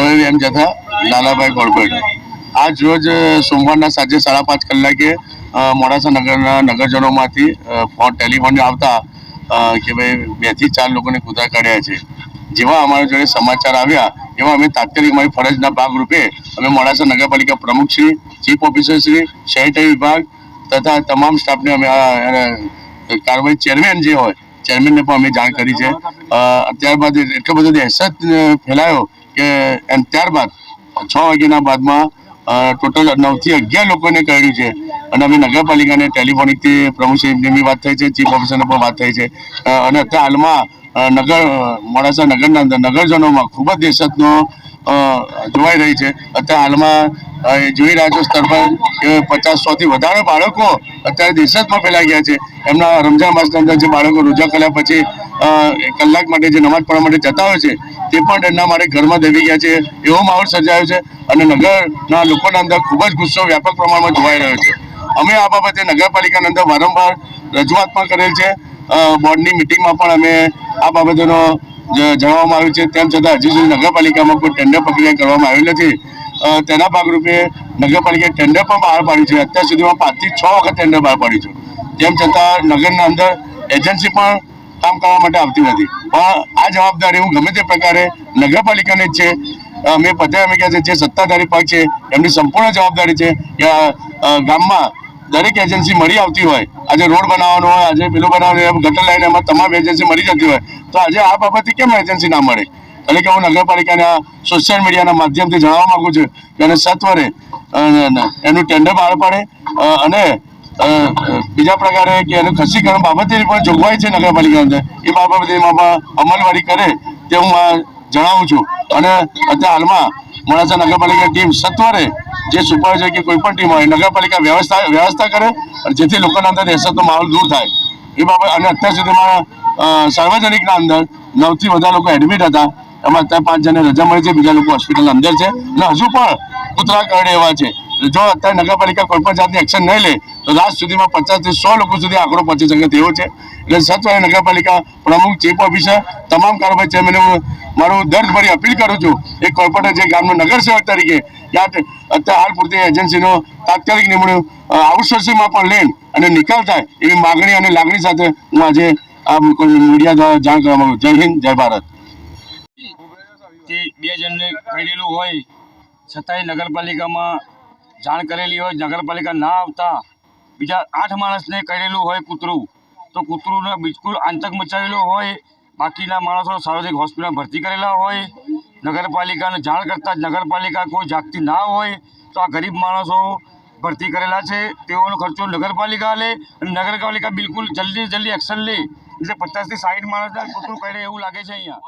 આવ્યું એમ જથા લાલાભાઈ કોર્પોરેટર આજ રોજ સોમવારના સાંજે સાડા પાંચ કલાકે મોડાસા નગરના નગરજનોમાંથી ફોન ટેલિફોન આવતા કે ભાઈ બેથી ચાર લોકોને કૂતરા કાઢ્યા છે. જેવા અમારા જોડે સમાચાર આવ્યા, એવા અમે તાત્કાલિક અમારી ફરજના ભાગરૂપે અમે મોડાસા નગરપાલિકા પ્રમુખ Shri, chief officer Shri sanitary વિભાગ તથા તમામ સ્ટાફને અમે કાર્યવાહી ચેરમેન જે હોય, ચેરમેનને પણ અમે જાણ કરી છે. ત્યારબાદ એટલો બધો દહેશત ફેલાયો કે ત્યારબાદ, છ વાગ્યાના બાદમાં ટોટલ નવથી અગિયાર લોકોને કર્યું છે. અને અમે નગરપાલિકાને ટેલિફોનિકથી પ્રમુખ બી વાત થઈ છે, ચીફ ઓફિસરની પણ વાત થઈ છે. અને અત્યારે હાલમાં નગર, મોડાસા નગરના અંદર નગરજનોમાં ખૂબ જ દહેશતનો જોવાઈ રહી છે. અત્યારે હાલમાં જોઈ રહ્યા છો સ્તર પર પચાસ સોથી વધારે બાળકો અત્યારે દેશતમાં ફેલાઈ ગયા છે. એમના રમઝાન માસની અંદર જે બાળકો રોજા કર્યા પછી કલાક માટે જે નમાજ પડવા માટે જતા હોય છે, તે પણ એમના માટે ઘરમાં દેવી ગયા છે. એવો માહોલ સર્જાયો છે અને નગરના લોકોના અંદર ખૂબ જ ગુસ્સો વ્યાપક પ્રમાણમાં જોવાઈ રહ્યો છે. અમે આ બાબતે નગરપાલિકાની અંદર વારંવાર રજૂઆત પણ કરેલ છે. બોર્ડની મિટિંગમાં પણ અમે આ બાબતોનો જણાવવામાં આવ્યું છે. તેમ છતાં હજી સુધી નગરપાલિકામાં કોઈ ટેન્ડર પ્રક્રિયા કરવામાં આવી નથી. તેના ભાગરૂપે નગરપાલિકાએ ટેન્ડર પણ બહાર પાડ્યું છે. અત્યાર સુધીમાં પાંચથી છ વખત ટેન્ડર બહાર પાડ્યું છે. તેમ છતાં નગરના અંદર એજન્સી પણ કામ કરવા માટે આવતી નથી. પણ આ જવાબદારી હું ગમે તે પ્રકારે નગરપાલિકાની જ છે. અમે બધે અમે કહે છે જે સત્તાધારી પક્ષ છે એમની સંપૂર્ણ જવાબદારી છે કે ગામમાં દરેક એજન્સી મળી આવતી હોય. આજે રોડ બનાવવાનો હોય આજે પેલું બનાવવાનું હોય, ગટર લાઈન એમાં તમામ એજન્સી મળી જતી હોય. તો આજે આ બાબતે કેમ એજન્સી ના મળે? એટલે કે હું નગરપાલિકાના સોશિયલ મીડિયાના માધ્યમથી જણાવવા માંગુ છું કે એને સત્વરે એનું ટેન્ડર બહાર પાડે અને બીજા પ્રકારે કે એનું ખસીકરણ બાબતે પણ જોગવાઈ છે નગરપાલિકા અંદર. એ બાબતે અમલવારી કરે તે હું આ જણાવું છું. અને અત્યારે હાલમાં મોડાસા નગરપાલિકા ટીમ સત્વરે જે સુપરવાઇઝર કે કોઈ પણ ટીમ હોય, નગરપાલિકા વ્યવસ્થા વ્યવસ્થા કરે જેથી લોકોના અંદર દહેશતનો માહોલ દૂર થાય. એ બાબત, અને અત્યાર સુધીમાં સાર્વજનિકના અંદર નવથી વધારે લોકો એડમિટ હતા. એમાં અત્યારે પાંચ જણને રજા મળી છે, બીજા લોકો હોસ્પિટલની અંદર છે. અને હજુ પણ કૂતરા કરડે એવા છે. જો અત્યારે નગરપાલિકા કોઈ પણ જાતની એક્શન નહીં લે, તો લાસ્ટ સુધીમાં પચાસથી સો લોકો સુધી આંકડો પહોંચી શકે તેવો છે. એટલે સત્વરે નગરપાલિકા પ્રમુખ ચીફ ઓફિસર તમામ કારોબારી ચેરમેન હું મારું દર્દભરી અપીલ કરું છું એ કોર્પોરેટર જે ગામનો નગરસેવક તરીકે અત્યારે હાલ પૂરતી એજન્સીનો તાત્કાલિક નિમણૂક આઉટસોર્સિંગમાં પણ લેન અને નિકાલ થાય એવી માગણી અને લાગણી સાથે હું આજે આ મીડિયા દ્વારા જાણ કરવા માંગુ જય હિન્દ, જય ભારત. તે બે જણને કરેલું હોય, છતાંય નગરપાલિકામાં જાણ કરેલી હોય, નગરપાલિકા ના આવતા બીજા આઠ માણસને કરેલું હોય કૂતરું. તો કૂતરુંને બિલકુલ આતંક મચાવેલો હોય, બાકીના માણસો સાર્વજનિક હોસ્પિટલમાં ભરતી કરેલા હોય, નગરપાલિકાને જાણ કરતાં નગરપાલિકા કોઈ જાગતી ના હોય, તો આ ગરીબ માણસો ભરતી કરેલા છે. તેઓનો ખર્ચો નગરપાલિકા લે અને નગરપાલિકા બિલકુલ જલ્દી જલ્દી એક્શન લે. એટલે પચાસથી સાઠ માણસના કૂતરું કરે એવું લાગે છે અહીંયા.